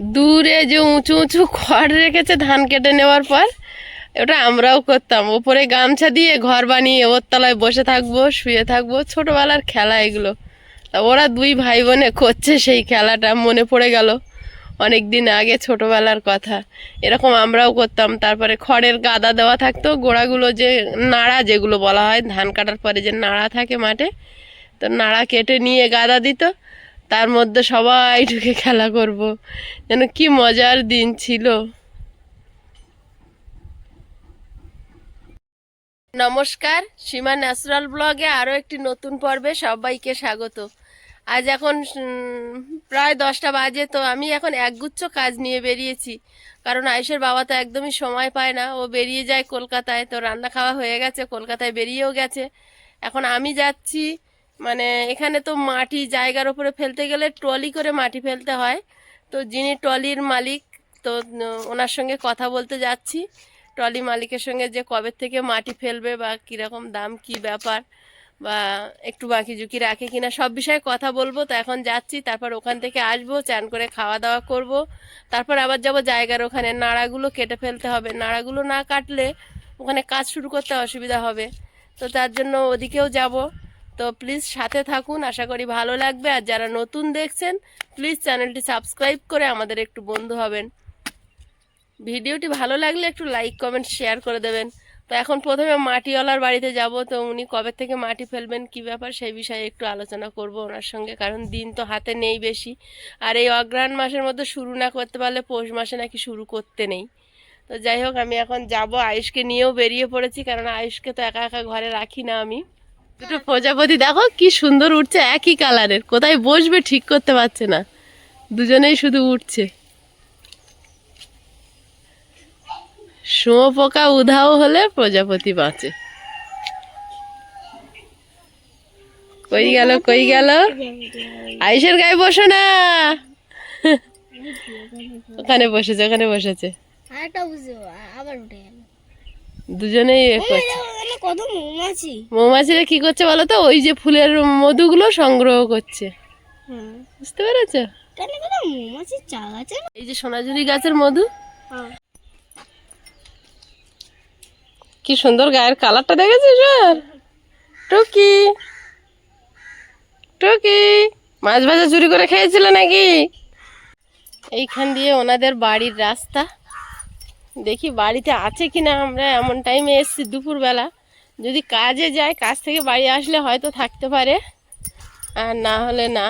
দূরে যে উঁচু উঁচু খড় রেখেছে ধান কেটে নেওয়ার পর, ওটা আমরাও করতাম। ওপরে গামছা দিয়ে ঘর বানিয়ে ওর তলায় বসে থাকব, শুয়ে থাকব। ছোটবেলার খেলা এগুলো। তা ওরা দুই ভাই বোনে করছে সেই খেলাটা, মনে পড়ে গেল অনেক দিন আগে ছোটবেলার কথা। এরকম আমরাও করতাম। তারপরে খড়ের গাদা দেওয়া থাকতো, গোড়াগুলো যে নাড়া যেগুলো বলা হয়, ধান কাটার পরে যে নাড়া থাকে মাঠে, তো নাড়া কেটে নিয়ে গাদা দিত। তার মধ্যে সবাই ঢুকে খেলা করব। যেন কি মজার দিন ছিল। নমস্কার, সীমা ন্যাচারাল ব্লগে আরও একটি নতুন পর্বে সবাইকে স্বাগত। আজ এখন প্রায় দশটা বাজে, তো আমি এখন একগুচ্ছ কাজ নিয়ে বেরিয়েছি। কারণ আয়ুষের বাবা তো একদমই সময় পায় না। ও বেরিয়ে যায় কলকাতায়। তো রান্না খাওয়া হয়ে গেছে, কলকাতায় বেরিয়েও গেছে। এখন আমি যাচ্ছি মানে এখানে তো মাটি জায়গার উপরে ফেলতে গেলে ট্রলি করে মাটি ফেলতে হয়। তো যিনি ট্রলির মালিক, তো ওনার সঙ্গে কথা বলতে যাচ্ছি। ট্রলি মালিকের সঙ্গে যে কবে থেকে মাটি ফেলবে বা কীরকম দাম, কি ব্যাপার বা একটু বাকি ঝুঁকি রাখে কিনা সব বিষয়ে কথা বলব। তো এখন যাচ্ছি, তারপর ওখান থেকে আসব, চান করে খাওয়া দাওয়া করব। তারপর আবার যাব জায়গার ওখানে। নাড়াগুলো কেটে ফেলতে হবে। নাড়াগুলো না কাটলে ওখানে কাজ শুরু করতে অসুবিধা হবে। তো তার জন্য ওদিকেও যাব। তো প্লিজ সাথে থাকুন, আশা করি ভালো লাগবে। আর যারা নতুন দেখছেন প্লিজ চ্যানেলটি সাবস্ক্রাইব করে আমাদের একটু বন্ধু হবেন। ভিডিওটি ভালো লাগলে একটু লাইক কমেন্ট শেয়ার করে দেবেন। তো এখন প্রথমে মাটিওয়ালার বাড়িতে যাব। তো উনি কবে থেকে মাটি ফেলবেন, কি ব্যাপার, সেই বিষয়ে একটু আলোচনা করব ওনার সঙ্গে, কারণ দিন তো হাতে নেই বেশি। আর এই অগ্রহায়ণ মাসের মধ্যে শুরু না করতে পারলে পৌষ মাসে নাকি শুরু করতে নেই। তো যাই হোক, আমি এখন যাব। আয়ুষকে নিয়েও বেরিয়ে পড়েছি কারণ আয়ুষকে তো একা একা ঘরে রাখি না আমি। দুটো প্রজাপতি দেখো কি সুন্দর উঠছে একই কালারের। কোথায় বসবে ঠিক করতে পারছে না। দুজনেই শুধু উঠছে। শুঁয়োপোকা উধাও হলে প্রজাপতি বাঁচে। কই গেল কই গেল? আয়ুষের গায়ে বসো না। ওখানে বসেছে ওখানে বসেছে। দুজনেই এ করছে। কত মৌমাছি। মৌমাছিরা কি করছে বলো তো? ওই যে ফুলের মধুগুলো সংগ্রহ করছে। বুঝতে পেরেছ? মৌমাছির আছে এই যে সোনাঝুরি গাছের মধু। হ্যাঁ। কি সুন্দর গায়ের কালারটা দেখেছিস স্যার টুকি। টুকি। মাছ ভাজা চুরি করে খেয়েছিল নাকি? এইখান দিয়ে ওনাদের বাড়ির রাস্তা। দেখি বাড়িতে আছে কিনা আমরা? এমন টাইমে এসছি দুপুরবেলা। যদি কাজে যায়, কাজ থেকে বাড়ি আসলে হয়তো থাকতে পারে। আর না হলে না।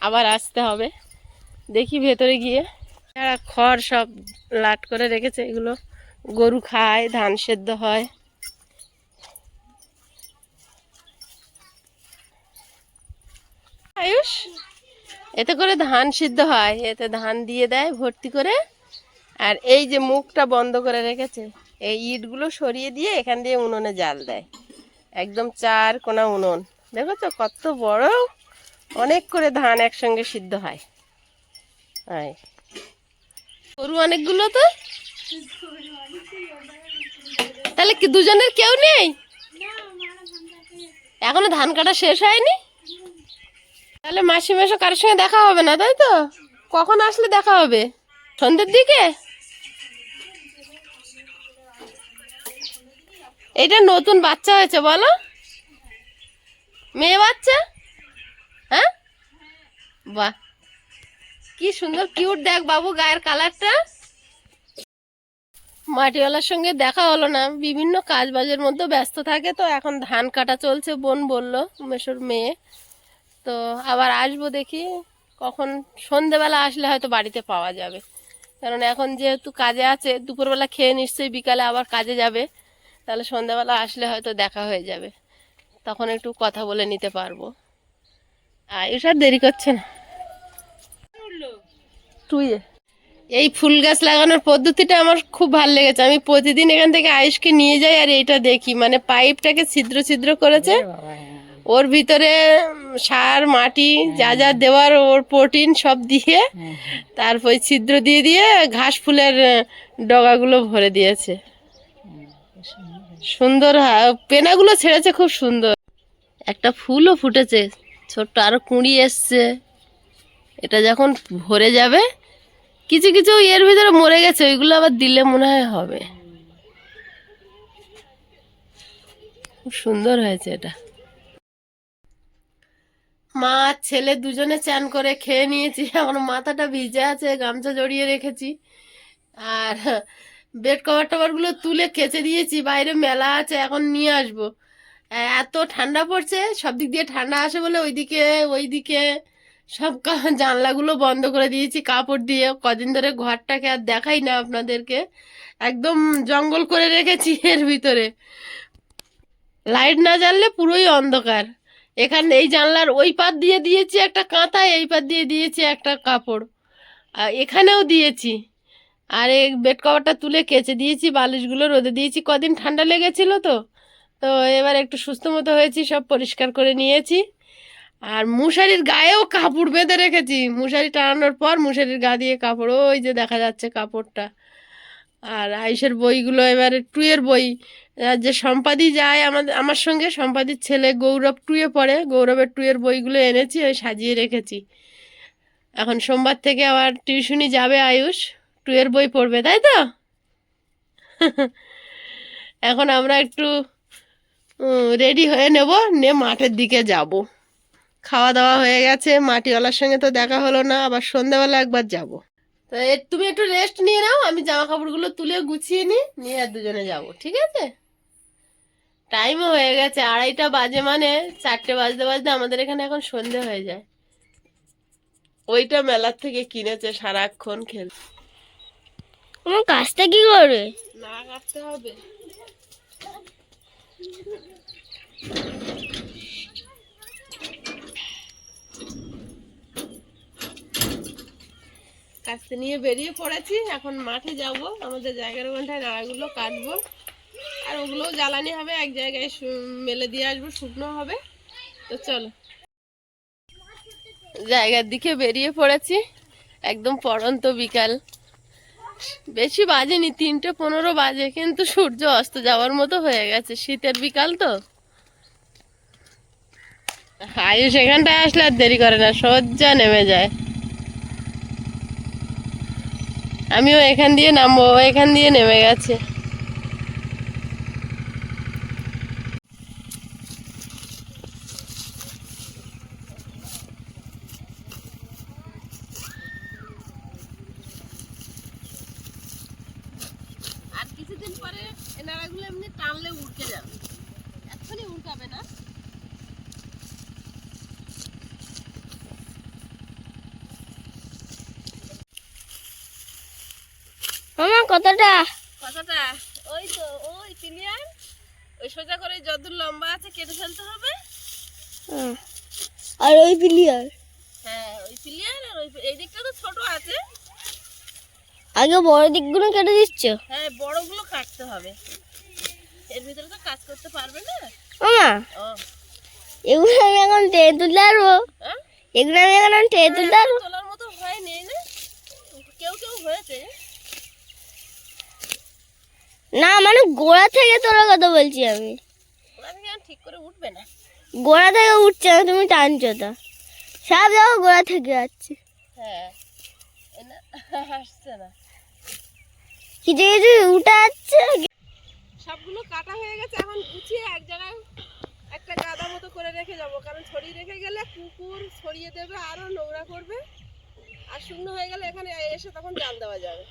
আবার আসতে হবে। দেখি ভেতরে গিয়ে। যারা খড় সব লাট করে রেখেছে, এগুলো গরু খায়, ধান সেদ্ধ হয়। আয়ুষ, এতে করে ধান সিদ্ধ হয়। এতে ধান দিয়ে দেয়, ভর্তি করে। আর এই যে মুখটা বন্ধ করে রেখেছে এই ইটগুলো সরিয়ে দিয়ে এখান দিয়ে উনুনে জাল দেয়। একদম চার কোনা উনুন। দেখো তো কত বড়, অনেক করে ধান একসঙ্গে সিদ্ধ হয়। হয় গরু অনেকগুলো তো? তাহলে কি দুজনের কেউ নেই? এখনও ধান কাটা শেষ হয়নি? তাহলে মাসি মেশো কারোর সঙ্গে দেখা হবে না, তাই তো? কখন আসলে দেখা হবে? সন্ধ্যের দিকে? এটা নতুন বাচ্চা হয়েছে, বলো। মেয়ে বাচ্চা? হ্যাঁ? বাহ। কি সুন্দর কিউট দেখ বাবু গায়ের কালারটা মাটিওয়ালার সঙ্গে দেখা হলো না, বিভিন্ন কাজ বাজের মধ্যে ব্যস্ত থাকে তো, এখন ধান কাটা চলছে, বোন বলল মেশোর মেয়ে। তো আবার আসব দেখি, কখন সন্ধেবেলা আসলে হয়তো বাড়িতে পাওয়া যাবে। কারণ এখন যেহেতু কাজে আছে, দুপুরবেলা খেয়ে নিশ্চয়ই বিকালে আবার কাজে যাবে। তাহলে সন্ধেবেলা আসলে হয়তো দেখা হয়ে যাবে। তখন একটু কথা বলে নিতে পারব। আয়ুষ আর দেরি করছে না। তুই এই ফুল গাছ লাগানোর পদ্ধতিটা আমার খুব ভালো লেগেছে। আমি প্রতিদিন এখান থেকে আয়ুষকে নিয়ে যাই আর এইটা দেখি। মানে পাইপটাকে ছিদ্র ছিদ্র করেছে। ওর ভিতরে সার মাটি যা যা দেওয়ার ওর প্রোটিন সব দিয়ে তারপর ছিদ্র দিয়ে দিয়ে ঘাস ফুলের ডগাগুলো ভরে দিয়েছে। সুন্দর হা- পেনাগুলো ছেড়েছে খুব সুন্দর। একটা ফুলও ফুটেছে। ছোট্ট আরও কুঁড়ি এসছে। এটা যখন ভরে যাবে, কিছু কিছু এর ভিতরে মরে গেছে, ওইগুলো আবার দিলে মনে হয় হবে। খুব সুন্দর হয়েছে এটা। মা ছেলে দুজনে চান করে খেয়ে নিয়েছি। আমার মাথাটা ভিজে আছে, গামছা জড়িয়ে রেখেছি। আর বেড কভার টভারগুলো তুলে কেচে দিয়েছি, বাইরে মেলা আছে, এখন নিয়ে আসব। এত ঠান্ডা পড়ছে, সব দিক দিয়ে ঠান্ডা আসে বলে ওইদিকে ওইদিকে সব জানলাগুলো বন্ধ করে দিয়েছি, কাপড় দিয়ে। কদিন ধরে ঘরটাকে আর দেখাই না আপনাদেরকে। একদম জঙ্গল করে রেখেছি এর ভিতরে। লাইট না জ্বাললে পুরোই অন্ধকার। এখানে এই জানলার ওই পাত দিয়ে দিয়েছি একটা কাঁথা, এই পাত দিয়ে দিয়েছি একটা কাপড়। আর এখানেও দিয়েছি। আর এই বেড কভারটা তুলে কেচে দিয়েছি, বালিশগুলো রোদে দিয়েছি, কদিন ঠান্ডা লেগেছিল তো। তো এবার একটু সুস্থ মতো হয়েছি, সব পরিষ্কার করে নিয়েছি। আর মশারির গায়েও কাপড় বেঁধে রেখেছি। মশারি টানানোর পর মশারির গা দিয়ে কাপড়, ওই যে দেখা যাচ্ছে কাপড়টা। আর আইসের বইগুলো এবারে টুয়ের বই। যে সম্পাদি যায় আমাদের আমার সঙ্গে, সম্পাদির ছেলে গৌরব টুয়ে পড়ে। গৌরবের টুয়ের বইগুলো এনেছি, ওই সাজিয়ে রেখেছি। এখন সোমবার থেকে আবার টিউশনি যাবে আয়ুষ। টুয়ের বই পড়বে, তাই তো? এখন আমরা একটু রেডি হয়ে নেব, নিয়ে মাঠের দিকে যাব। খাওয়া দাওয়া হয়ে গেছে, মাটিওয়ালার সঙ্গে তো দেখা হলো না, আবার সন্ধ্যাবেলা একবার যাব। তো তুমি একটু রেস্ট নিয়ে নাও, আমি জামা কাপড়গুলো তুলে গুছিয়ে নিই, নিয়ে আর দুজনে যাব, ঠিক আছে? টাইমও হয়ে গেছে, আড়াইটা বাজে মানে চারটে বাজতে বাজতে আমাদের এখানে এখন সন্ধে হয়ে যায়। ওইটা মেলার থেকে কিনেছে সারাক্ষণ খেল আমার কাজটা কি করবে না কাটতে হবে। কাটতে নিয়ে বেরিয়ে পড়েছি, এখন মাঠে যাব। আমাদের জায়গার ওখানটায় নাড়াগুলো কাটবো। আর ওগুলো জ্বালানি হবে, এক জায়গায় মেলে দিয়ে আসব, শুকনো হবে। তো চলো। জায়গার দিকে বেরিয়ে পড়েছি, একদম পড়ন্ত বিকাল। বেশি বাজেনি, তিনটে পনেরো বাজে, কিন্তু সূর্য অস্ত যাওয়ার মতো হয়ে গেছে। শীতের বিকাল তো। আয়ুষ সেখানটায় আসলে আর দেরি করে না সজ্জা নেমে যায়। আমিও এখান দিয়ে নামবো এখান দিয়ে নেমে গেছে। কিছুদিন পরে এই নাড়াগুলো এমনি টানলে উড়কে যাবে। এখনই উড়কাবে না। আমার কতটা কথাটা ওই তো ওই ক্লিয়ার ওই সোজা করে যতদূর লম্বা আছে কেটে ফেলতে হবে। আর ওই প্লেয়ার? হ্যাঁ ওই ক্লিয়ার আর ওই এই দিকটা তো ছোট আছে। আগে বড় দিকগুলো কেটে দিচ্ছ? হ্যাঁ বড়গুলো কাটতে হবে। এর ভিতরে তো কাজ করতে পারবে না। এগুলো আমি এখন টেনে তুলতে পারব হ্যাঁ? এগুলো আমি এখন টেনে তুলতে পারব তোলার মতো হয়নি না। কেউ কেউ হয়েছে। না মানে গোড়া থেকে তোলার কথা বলছি আমি। ওরা থেকে ঠিক করে উঠবে না। গোড়া থেকে উঠছে না তুমি টানছো তো। সব দেখো গোড়া থেকে যাচ্ছে। হ্যাঁ। আসছে না। কিছু কিছু উঠে যাচ্ছে সবগুলো কাটা হয়ে গেছে, এখন গুছিয়ে এক জায়গায় একটা গাদা মতো করে রেখে যাব। কারণ ছড়িয়ে রেখে গেলে কুকুর ছড়িয়ে দেবে, আরও নোংরা করবে। আর শুকনো হয়ে গেলে এখানে এসে তখন জাল দেওয়া যাবে।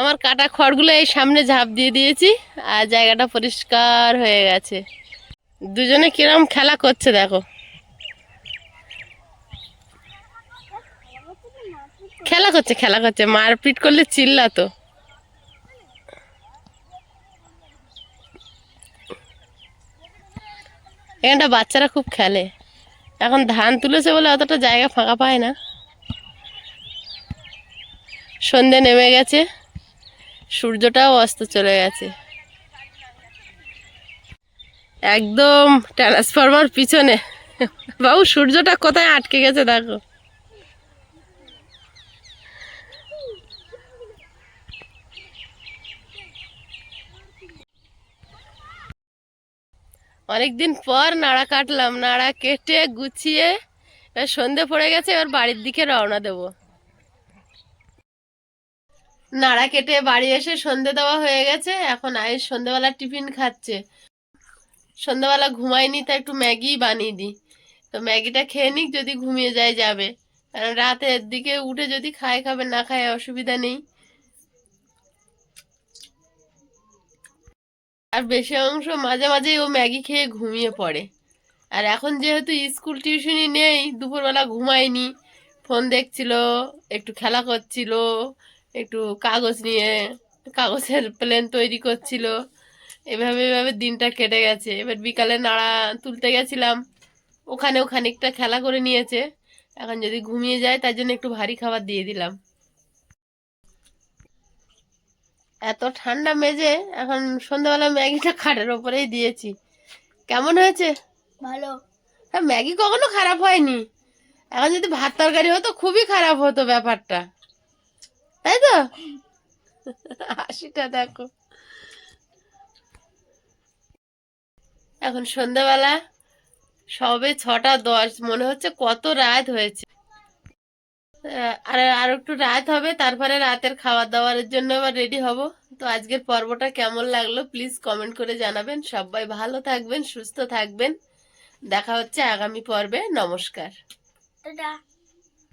আমার কাটা খড়গুলো এই সামনে ঝাঁপ দিয়ে দিয়েছি আর জায়গাটা পরিষ্কার হয়ে গেছে। দুজনে কিরম খেলা করছে দেখো। খেলা করছে খেলা করছে, মারপিট করলে চিল্লাতো। এখানটা বাচ্চারা খুব খেলে। এখন ধান তুলেছে বলে অতটা জায়গা ফাঁকা পায় না। সন্ধে নেমে গেছে। সূর্যটাও অস্ত চলে গেছে। একদম ট্রান্সফরমার পিছনে। বাবু, সূর্যটা কোথায় আটকে গেছে দেখো। অনেকদিন পর নাড়া কাটলাম, নাড়া কেটে গুছিয়ে সন্ধে পড়ে গেছে, এবার বাড়ির দিকে রওনা দেবো। নাড়া কেটে বাড়ি এসে সন্ধে দেওয়া হয়ে গেছে। এখন আয়ের সন্ধেবেলা টিফিন খাচ্ছে। সন্ধেবেলা ঘুমায়নি তা একটু ম্যাগি বানিয়ে দিই। তো ম্যাগিটা খেয়ে নিক, যদি ঘুমিয়ে যায় যাবে। কারণ রাতের দিকে উঠে যদি খায়, খাবে, না খায় অসুবিধা নেই। আর বেশি অংশ মাঝে মাঝেই ও ম্যাগি খেয়ে ঘুমিয়ে পড়ে। আর এখন যেহেতু স্কুল টিউশনই নেই, দুপুরবেলা ঘুমায়নি। ফোন দেখছিল, একটু খেলা করছিল একটু কাগজ নিয়ে কাগজের প্লেন তৈরি করছিল। এভাবে এভাবে দিনটা কেটে গেছে। এবার বিকালে নাড়া তুলতে গেছিলাম। ওখানেও খানিকটা খেলা করে নিয়েছে। এখন যদি ঘুমিয়ে যায় তার জন্য একটু ভারী খাবার দিয়ে দিলাম। এত ঠান্ডা মেজে এখন সন্ধ্যাবেলা ম্যাগিটা খাটের ওপরেই দিয়েছি। কেমন হয়েছে? ভালো। হ্যাঁ ম্যাগি কখনো খারাপ হয়নি। এখন যদি ভাত তরকারি হতো খুবই খারাপ হতো ব্যাপারটা। তাই তো? হাসিটা দেখো। এখন সন্ধ্যাবেলা সবে ছটা দশ মনে হচ্ছে কত রাত হয়েছে। আর আর একটু রাত হবে তারপরে রাতের খাবার দাবারের জন্য এবার রেডি হব। তো আজকের পর্বটা কেমন লাগল প্লিজ কমেন্ট করে জানাবেন। সবাই ভালো থাকবেন সুস্থ থাকবেন। দেখা হচ্ছে আগামী পর্বে। নমস্কার।